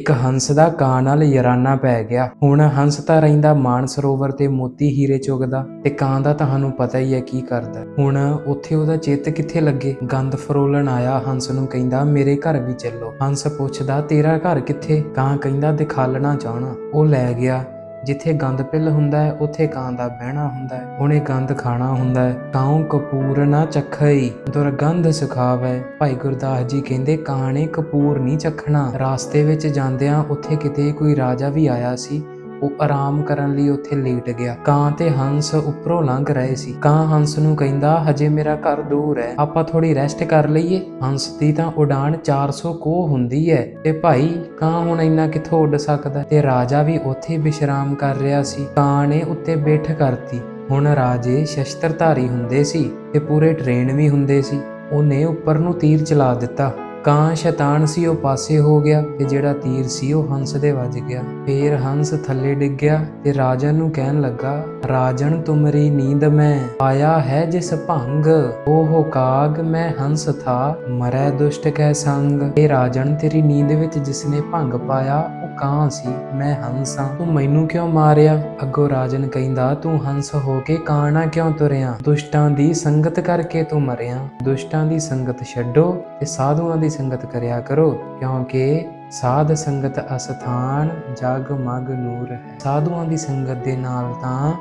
ਇੱਕ ਹੰਸ ਦਾ ਕਾਂ ਨਾਲ ਯਾਰਾਨਾ ਪੈ ਗਿਆ। ਹੁਣ ਹੰਸ ਤਾਂ ਰਹਿੰਦਾ ਮਾਨ ਸਰੋਵਰ ਤੇ ਮੋਤੀ ਹੀਰੇ ਚੁਗਦਾ ਤੇ ਕਾਂ ਦਾ ਤੁਹਾਨੂੰ ਪਤਾ ਹੀ ਹੈ ਕੀ ਕਰਦਾ। ਹੁਣ ਉੱਥੇ ਉਹਦਾ ਚਿੱਤ ਕਿੱਥੇ ਲੱਗੇ? ਗੰਦ ਫਰੋਲਣ ਆਇਆ ਹੰਸ ਨੂੰ ਕਹਿੰਦਾ, ਮੇਰੇ ਘਰ ਵੀ ਚੱਲੋ। ਹੰਸ ਪੁੱਛਦਾ, ਤੇਰਾ ਘਰ ਕਿੱਥੇ? ਕਾਂ ਕਹਿੰਦਾ, ਦਿਖਾਲਣਾ ਚਾਹਣਾ। ਉਹ ਲੈ ਗਿਆ। ਜਿੱਥੇ ਗੰਦ ਪਿੱਲ ਹੁੰਦਾ ਹੈ, ਉੱਥੇ ਕਾਂ ਦਾ ਬਹਿਣਾ ਹੁੰਦਾ ਹੈ। ਉਹਨੇ ਗੰਦ ਖਾਣਾ ਹੁੰਦਾ ਹੈ। ਕਾਉ ਕਪੂਰ ਨਾ ਚਖਈ, ਦੁਰਗੰਧ ਸੁਖਾਵੈ। ਭਾਈ ਗੁਰਦਾਸ ਜੀ ਕਹਿੰਦੇ ਕਾਂ ਨੇ ਕਪੂਰ ਨਹੀਂ ਚਖਣਾ। ਰਾਸਤੇ ਵਿੱਚ ਜਾਂਦਿਆਂ ਉੱਥੇ ਕਿਤੇ ਕੋਈ ਰਾਜਾ ਵੀ ਆਇਆ ਸੀ। ਉਹ ਆਰਾਮ ਕਰਨ ਲਈ ਉੱਥੇ ਲੇਟ ਗਿਆ। ਕਾਂ ਤੇ ਹੰਸ ਉੱਪਰੋਂ ਲੰਘ ਰਹੇ ਸੀ। ਕਾਂ ਹੰਸ ਨੂੰ ਕਹਿੰਦਾ, ਹਜੇ ਮੇਰਾ ਘਰ ਦੂਰ ਹੈ। ਆਪਾਂ ਥੋੜੀ ਰੈਸਟ ਕਰ ਲਈਏ। ਹੰਸ ਦੀ ਤਾਂ ਉਡਾਨ 400 ਕੋਹ ਹੁੰਦੀ ਹੈ। ਤੇ ਭਾਈ, ਕਾਂ ਹੁਣ ਇੰਨਾ ਕਿੱਥੋਂ ਉੱਡ ਸਕਦਾ? ਤੇ ਰਾਜਾ ਵੀ ਉੱਥੇ ਵਿਸ਼ਰਾਮ ਕਰ ਰਿਹਾ ਸੀ। ਕਾਂ ਨੇ ਉੱਤੇ ਬੈਠ ਕਰਤੀ। ਹੁਣ ਰਾਜੇ ਸ਼ਸਤਰਧਾਰੀ ਹੁੰਦੇ ਸੀ ਤੇ ਪੂਰੇ ਟ੍ਰੇਨ ਵੀ ਹੁੰਦੇ ਸੀ। ਉਹਨੇ ਉੱਪਰ ਨੂੰ ਤੀਰ ਚਲਾ ਦਿੱਤਾ। ਕਾਂ ਸ਼ੈਤਾਨ ਸੀ, ਉਹ ਪਾਸੇ ਹੋ ਗਿਆ ਤੇ ਜਿਹੜਾ ਤੀਰ ਸੀ, ਉਹ ਹੰਸ ਦੇ ਵੱਜ ਗਿਆ। ਫੇਰ ਹੰਸ ਥੱਲੇ ਡਿੱਗ ਗਿਆ ਤੇ ਰਾਜਨ ਨੂੰ ਕਹਿਣ ਲੱਗਾ, ਰਾਜਨ, ਤੁਮਰੀ ਨੀਂਦ ਮੈਂ ਆਇਆ ਹੈ ਜਿਸ ਭੰਗ। ਉਹ ਕਾਗ, ਮੈਂ ਹੰਸ ਥਾ, ਮਰੈ ਦੁਸ਼ਟ ਕੈ ਸੰਗ। ਇਹ ਰਾਜਨ, ਤੇਰੀ ਨੀਂਦ ਵਿੱਚ ਜਿਸਨੇ ਭੰਗ ਪਾਇਆ, ਉਹ ਕਾਂ ਸੀ, ਮੈਂ ਹੰਸ ਹਾਂ। ਤੂੰ ਮੈਨੂੰ ਕਿਉਂ ਮਾਰਿਆ? ਅੱਗੋਂ ਰਾਜਨ ਕਹਿੰਦਾ, ਤੂੰ ਹੰਸ ਹੋ ਕੇ ਕਾਣਾ ਕਿਉਂ ਤੁਰਿਆ? ਦੁਸ਼ਟਾਂ ਦੀ ਸੰਗਤ ਕਰਕੇ ਤੂੰ ਮਰਿਆ। ਦੁਸ਼ਟਾਂ ਦੀ ਸੰਗਤ ਛੱਡੋ ਤੇ ਸਾਧੂਆਂ ਦੀ ਸੰਗਤ ਕਰਿਆ ਕਰੋ, ਕਿਉਂਕਿ ਸਾਧ ਸੰਗਤ ਅਸਥਾਨ ਜਗ ਮਗ ਨੂਰ ਹੈ। ਸਾਧੂਆਂ ਦੀ ਸੰਗਤ ਦੇ ਨਾਲ ਤਾਂ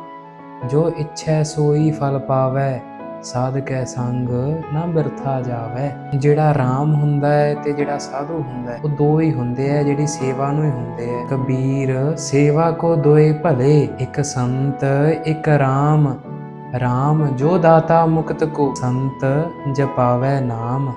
ਜੋ ਇੱਛੈ ਸੋਈ ਫਲ ਪਾਵੈ ਸਾਧ ਸੰਗ ਨਾ ਬਿਰਥਾ ਜਾਵੈ। ਜਿਹੜਾ ਰਾਮ ਹੁੰਦਾ ਹੈ ਤੇ ਜਿਹੜਾ ਸਾਧੂ ਹੁੰਦਾ ਹੈ, ਉਹ ਦੋ ਹੀ ਹੁੰਦੇ ਆ ਜਿਹੜੀ ਸੇਵਾ ਨੂੰ ਹੀ ਹੁੰਦੇ ਆ ਕਬੀਰ, ਸੇਵਾ ਕੋ ਦੋਏ ਭਲੇ, ਇੱਕ ਸੰਤ, ਇੱਕ ਰਾਮ। ਰਾਮ ਜੋ ਦਾਤਾ ਮੁਕਤ ਕੋ, ਸੰਤ ਜਪਾਵੈ ਨਾਮ।